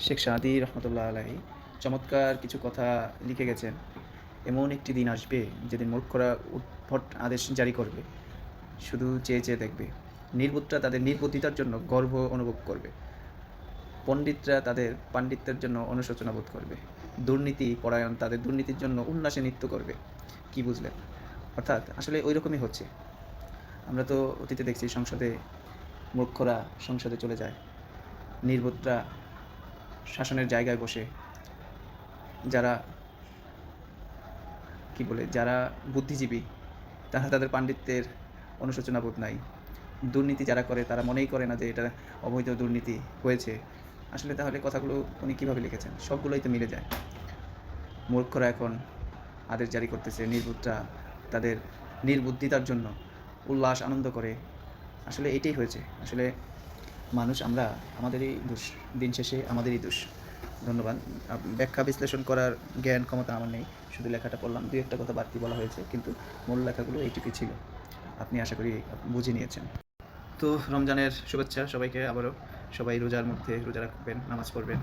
শেখ সাদি রহমতুল্লাহ আলাহি চমৎকার কিছু কথা লিখে গেছেন। এমন একটি দিন আসবে যেদিন মূর্খরা উদ্ভট আদেশ জারি করবে। শুধু চেয়ে চেয়ে দেখবে। নির্বুদ্ধরা তাদের নির্বুদ্ধিতার জন্য গর্ব অনুভব করবে। পণ্ডিতরা তাদের পাণ্ডিত্যের জন্য অনুশোচনা বোধ করবে। দুর্নীতি, পরায়ণ তাদের দুর্নীতির জন্য উল্লাসে নৃত্য করবে। কি বুঝলেন? অর্থাৎ আসলে ওই রকমই হচ্ছে। আমরা তো অতীতে দেখছি সংসদে মূর্খরা সংসদে চলে যায়। নির্বোধরা শাসনের জায়গায় বসে যারা, কি বলে, যারা বুদ্ধিজীবী, তারা তাদের পাণ্ডিত্যের অনুশোচনা বোধ নাই। দুর্নীতি যারা করে, তারা মনেই করে না যে এটা অবৈধ দুর্নীতি হয়েছে। আসলে তাহলে কথাগুলো উনি কীভাবে লিখেছেন? সবগুলোই তো মিলে যায়। মূর্খরা এখন আদেশ জারি করতেছে নির্বুদ্ধরা তাদের নির্বুদ্ধিতার জন্য উল্লাস আনন্দ করে। আসলে এটাই হয়েছে। আসলে মানুষ, আমরা আমাদেরই দোষ, দিন শেষে আমাদেরই দোষ। ধন্যবাদ। ব্যাখ্যা বিশ্লেষণ করার জ্ঞান ক্ষমতা আমার নেই, শুধু লেখাটা পড়লাম। দুই একটা কথা বাড়তি বলা হয়েছে, কিন্তু মূল লেখাগুলো এইটুকুই ছিল। আপনি আশা করি বুঝে নিয়েছেন। তো রমজানের শুভেচ্ছা সবাইকে আবারও। সবাই রোজার মধ্যে রোজা রাখবেন, নামাজ পড়বেন।